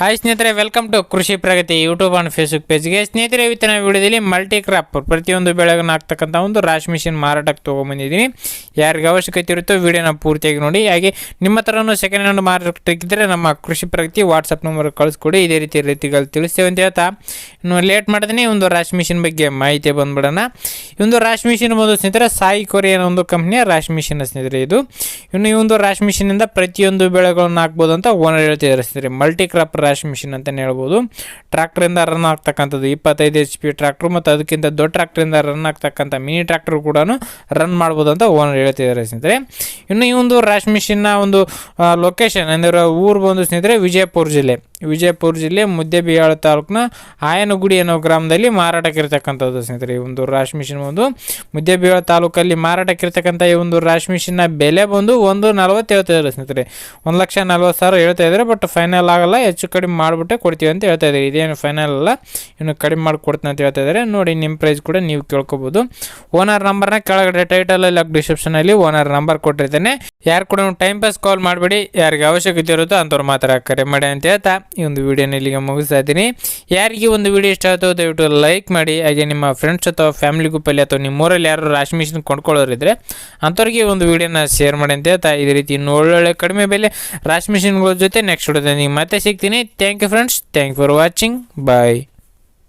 Hi ಸ್ನೇಹಿತರೆ welcome to Krishi Pragati YouTube and Facebook ಪೇಜ್ಗೆ ಸ್ನೇಹಿತರೆ ಇವತ್ತಿನ ವಿಡಿಯೋದಲ್ಲಿ ಮಲ್ಟಿ ಕ್ರಾಪ್ ಪ್ರತಿಯೊಂದು ಬೆಳೆಗಳನ್ನ ಹಾಕ್ತಕ್ಕಂಥ ಒಂದು ರಾಶ್ ಮಿಷಿನ್ ಮಾರಾಟಕ್ಕೆ ತೊಗೊಂಬಂದಿದ್ದೀನಿ. ಯಾರಿಗೆ ಅವಶ್ಯಕತೆ ಇರುತ್ತೋ ವಿಡಿಯೋನ ಪೂರ್ತಿಯಾಗಿ ನೋಡಿ. ಹಾಗೆ ನಿಮ್ಮ ಥರನೂ ಸೆಕೆಂಡ್ ಹ್ಯಾಂಡ್ ಮಾರಾಟಕ್ಕಿದ್ದರೆ ನಮ್ಮ ಕೃಷಿ ಪ್ರಗತಿ ವಾಟ್ಸಪ್ ನಂಬರ್ ಕಳಿಸ್ಕೊಡಿ. ಇದೇ ರೀತಿ ರೀತಿಗಳು ತಿಳಿಸ್ತೇವೆ ಅಂತ ಹೇಳ್ತಾ. ಇನ್ನು ಲೇಟ್ ಮಾಡಿದ್ರೆ ಒಂದು ರಾಶ್ ಮಿಷಿನ್ ಬಗ್ಗೆ ಮಾಹಿತಿ ಬಂದ್ಬಿಡೋಣ. ಒಂದು ರಾಶ್ ಮಿಷಿನ್ ಬಂದು ಸ್ನೇಹಿತರೆ ಸಾಯಿ ಅನ್ನೋ ಒಂದು ಕಂಪ್ನಿಯ ರಾಶ್ ಮಿಷಿನ್ ಸ್ನೇಹಿತರೆ ಇದು. ಇನ್ನು ಈ ಒಂದು ರಾಶ್ ಮಿಷಿನಿಂದ ಪ್ರತಿಯೊಂದು ಬೆಳೆಗಳನ್ನು ಹಾಕ್ಬೋದು ಅಂತ ಓನರ್ ಹೇಳ್ತಿದ್ದಾರೆ ಸ್ನೇಹಿತರೆ. ಮಲ್ಟಿ ಕ್ರಾಪ್ ರಾಶ್ ಮಿಷಿನ್ ಅಂತಲೇ ಹೇಳ್ಬೋದು. ಟ್ರ್ಯಾಕ್ಟ್ರಿಂದ ರನ್ ಆಗ್ತಕ್ಕಂಥದ್ದು ಇಪ್ಪತ್ತೈದು ಎಚ್ ಪಿ ಟ್ರ್ಯಾಕ್ಟ್ರು ಮತ್ತು ಅದಕ್ಕಿಂತ ದೊಡ್ಡ ಟ್ರ್ಯಾಕ್ಟ್ರಿಂದ ರನ್ ಆಗ್ತಕ್ಕಂಥ ಮಿನಿ ಟ್ರ್ಯಾಕ್ಟರ್ ಕೂಡ ರನ್ ಮಾಡ್ಬೋದು ಅಂತ ಓನರ್ ಹೇಳ್ತಿದ್ದಾರೆ ಸ್ನೇಹಿತರೆ. ಇನ್ನು ಈ ಒಂದು ರಾಶ್ ಮಿಷಿನ್ನ ಒಂದು ಲೊಕೇಶನ್ ಅಂದರೆ ಊರು ಬಂದು ಸ್ನೇಹಿತರೆ ವಿಜಯಪುರ ಜಿಲ್ಲೆ. ವಿಜಯಪುರ ಜಿಲ್ಲೆ ಮುದ್ದೆಬಿಹಾಳ ತಾಲೂಕಿನ ಆಯನಗುಡಿ ಅನ್ನೋ ಗ್ರಾಮದಲ್ಲಿ ಮಾರಾಟಕ್ಕಿರ್ತಕ್ಕಂಥದ್ದು ಸ್ನೇಹಿತರೆ, ಈ ಒಂದು ರಾಶಿ ಮಿಷಿನ್ ಒಂದು ಮುದ್ದೆಬಿಹಾಳ ತಾಲೂಕಲ್ಲಿ ಮಾರಾಟಕ್ಕಿರ್ತಕ್ಕಂಥ ಈ ಒಂದು ರಾಶಿ ಮಿಷಿನ್ನ ಬೆಲೆ ಬಂದು ಒಂದು ನಲ್ವತ್ತು ಹೇಳ್ತಾ ಸ್ನೇಹಿತರೆ. ಒಂದು ಲಕ್ಷ ನಲ್ವತ್ತು ಸಾವಿರ ಹೇಳ್ತಾ ಇದ್ದಾರೆ, ಬಟ್ ಫೈನಲ್ ಆಗಲ್ಲ, ಹೆಚ್ಚು ಕಡಿಮೆ ಮಾಡಿಬಿಟ್ಟೆ ಕೊಡ್ತೀವಿ ಅಂತ ಹೇಳ್ತಾ ಇದ್ದಾರೆ. ಇದೇನು ಫೈನಲ್ ಅಲ್ಲ, ಇನ್ನು ಕಡಿಮೆ ಮಾಡಿ ಕೊಡ್ತೀನಿ ಅಂತ ಹೇಳ್ತಾ ಇದ್ದಾರೆ. ನೋಡಿ, ನಿಮ್ಮ ಪ್ರೈಸ್ ಕೂಡ ನೀವು ಕೇಳ್ಕೊಬೋದು. ಓನರ್ ನಂಬರ್ನ ಕೆಳಗಡೆ ಟೈಟಲಲ್ಲಿ ಡಿಸ್ಕ್ರಿಪ್ಷನಲ್ಲಿ ಓನರ್ ನಂಬರ್ ಕೊಟ್ಟಿರ್ತೇನೆ. ಯಾರು ಕೂಡ ಟೈಮ್ ಪಾಸ್ ಕಾಲ್ ಮಾಡಬೇಡಿ, ಯಾರಿಗೆ ಅವಶ್ಯಕತೆ ಇರುತ್ತೋ ಅಂಥವ್ರು ಮಾತ್ರ ಕರೆ ಮಾಡಿ ಅಂತ ಹೇಳ್ತಾ ಈ ಒಂದು ವಿಡಿಯೋನ ಇಲ್ಲಿಗೆ ಮುಗಿಸ್ತಾ ಇದ್ದೀನಿ. ಯಾರಿಗೆ ಒಂದು ವಿಡಿಯೋ ಇಷ್ಟ ಆಯಿತು ದಯವಿಟ್ಟು ಲೈಕ್ ಮಾಡಿ, ಹಾಗೆ ನಿಮ್ಮ ಫ್ರೆಂಡ್ಸ್ ಅಥವಾ ಫ್ಯಾಮಿಲಿ ಗ್ರೂಪಲ್ಲಿ ಅಥವಾ ನಿಮ್ಮೂರಲ್ಲಿ ಯಾರು ರಾಶಿ ಮಿಷಿನ್ ಕೊಂಡ್ಕೊಳ್ಳೋರಿದ್ರೆ ಅಂಥವ್ರಿಗೆ ಒಂದು ವಿಡಿಯೋನ ಶೇರ್ ಮಾಡಿ ಅಂತ ಹೇಳ್ತಾ ಇದೇ ರೀತಿ ಒಳ್ಳೊಳ್ಳೆ ಕಡಿಮೆ ಬೆಲೆ ರಾಶಿ ಮಿಷಿನ್ಗಳ ಜೊತೆ ನೆಕ್ಸ್ಟ್ ವಿಡಿಯೋದಲ್ಲಿ ಮತ್ತೆ ಸಿಗ್ತೀನಿ. Thank you friends thank for watching bye